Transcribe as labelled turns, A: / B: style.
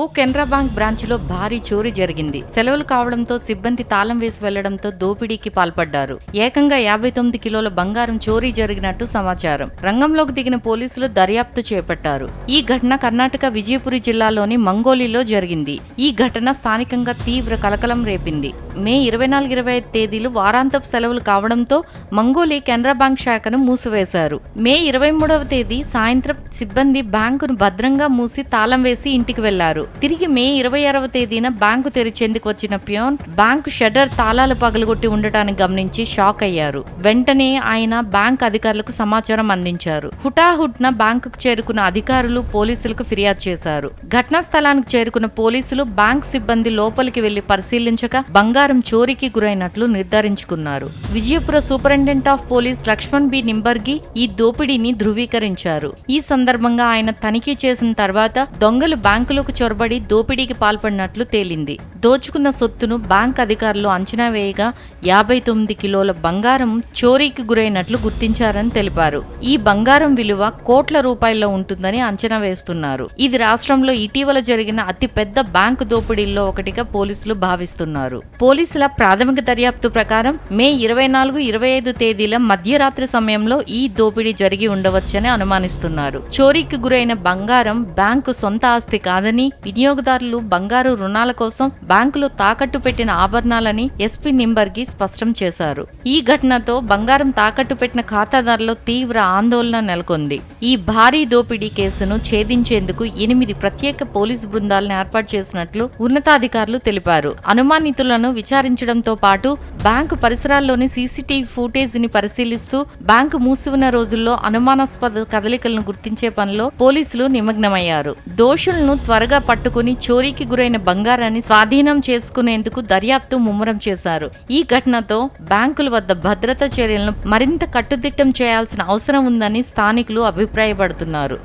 A: ఓ Canara bank బ్రాంచ్లో భారీ చోరీ జరిగింది. సెలవులు కావడంతో సిబ్బంది తాళం వేసి వెళ్ళడంతో దోపిడీకి పాల్పడ్డారు. ఏకంగా యాభై తొమ్మిది కిలోల బంగారం చోరీ జరిగినట్టు సమాచారం. రంగంలోకి దిగిన పోలీసులు దర్యాప్తు చేపట్టారు. ఈ ఘటన కర్ణాటక విజయపురి జిల్లాలోని మంగోలిలో జరిగింది. ఈ ఘటన స్థానికంగా తీవ్ర కలకలం రేపింది. మే ఇరవై నాలుగు ఇరవై ఐదు తేదీలు వారాంతపు సెలవులు కావడంతో మంగోలి కెనరా బ్యాంక్ శాఖను మూసివేశారు. మే ఇరవై మూడవ తేదీ సాయంత్రం సిబ్బంది బ్యాంకును భద్రంగా మూసి తాళం వేసి ఇంటికి వెళ్ళారు. తిరిగి మే ఇరవై ఆరవ తేదీన బ్యాంకు తెరిచేందుకు వచ్చిన పియోన్ బ్యాంకు షెడర్ తాళాలు పగలగొట్టి ఉండటాన్ని గమనించి షాక్ అయ్యారు. వెంటనే ఆయన బ్యాంక్ అధికారులకు సమాచారం అందించారు. హుటాహుట్న బ్యాంకుకు చేరుకున్న అధికారులు పోలీసులకు ఫిర్యాదు చేశారు. ఘటనా స్థలానికి చేరుకున్న పోలీసులు బ్యాంక్ సిబ్బంది లోపలికి వెళ్ళి పరిశీలించగా బంగారం చోరీకి గురైనట్లు నిర్ధారించుకున్నారు. Vijayapura superintendent of police Lakshman B. Nimbargi ఈ దోపిడీని ధృవీకరించారు. ఈ సందర్భంగా ఆయన తనిఖీ చేసిన తర్వాత దొంగలు బ్యాంకులకు చొరబడి దోపిడీకి పాల్పడినట్లు తేలింది. దోచుకున్న సొత్తును బ్యాంక్ అధికారులు అంచనా వేయగా యాభై తొమ్మిది కిలోల బంగారం చోరీకి గురైనట్లు గుర్తించారని తెలిపారు. ఈ బంగారం విలువ కోట్ల రూపాయల్లో ఉంటుందని అంచనా వేస్తున్నారు. ఇది రాష్ట్రంలో ఇటీవల జరిగిన అతిపెద్ద బ్యాంకు దోపిడీల్లో ఒకటిగా పోలీసులు భావిస్తున్నారు. పోలీసుల ప్రాథమిక దర్యాప్తు ప్రకారం మే ఇరవై నాలుగు ఇరవై ఐదు తేదీల మధ్యరాత్రి సమయంలో ఈ దోపిడీ జరిగి ఉండవచ్చని అనుమానిస్తున్నారు. చోరీకి గురైన బంగారం బ్యాంకు సొంత ఆస్తి కాదని వినియోగదారులు బంగారు రుణాల కోసం బ్యాంకులో తాకట్టు పెట్టిన ఆభరణాలని ఎస్పీ నింబర్గి స్పష్టం చేశారు. ఈ ఘటనతో బంగారం తాకట్టు పెట్టిన ఖాతాదారులు తీవ్ర ఆందోళన నెలకొంది. ఈ భారీ దోపిడీ కేసును ఛేదించేందుకు ఎనిమిది ప్రత్యేక పోలీసు బృందాలను ఏర్పాటు చేసినట్లు ఉన్నతాధికారులు తెలిపారు. అనుమానితులను విచారించడంతో పాటు బ్యాంకు పరిసరాల్లోని సీసీటీవీ ఫుటేజీని పరిశీలిస్తూ బ్యాంకు మూసి ఉన్న రోజుల్లో అనుమానాస్పద కదలికలను గుర్తించే పనిలో పోలీసులు నిమగ్నమయ్యారు. దోషులను త్వరగా పట్టుకుని చోరీకి గురైన బంగారాన్ని స్వాధీనం చేసుకునేందుకు దర్యాప్తు ముమ్మరం చేశారు. ఈ ఘటనతో బ్యాంకుల వద్ద భద్రతా చర్యలను మరింత కట్టుదిట్టం చేయాల్సిన అవసరం ఉందని స్థానికులు అభిప్రాయపడుతున్నారు.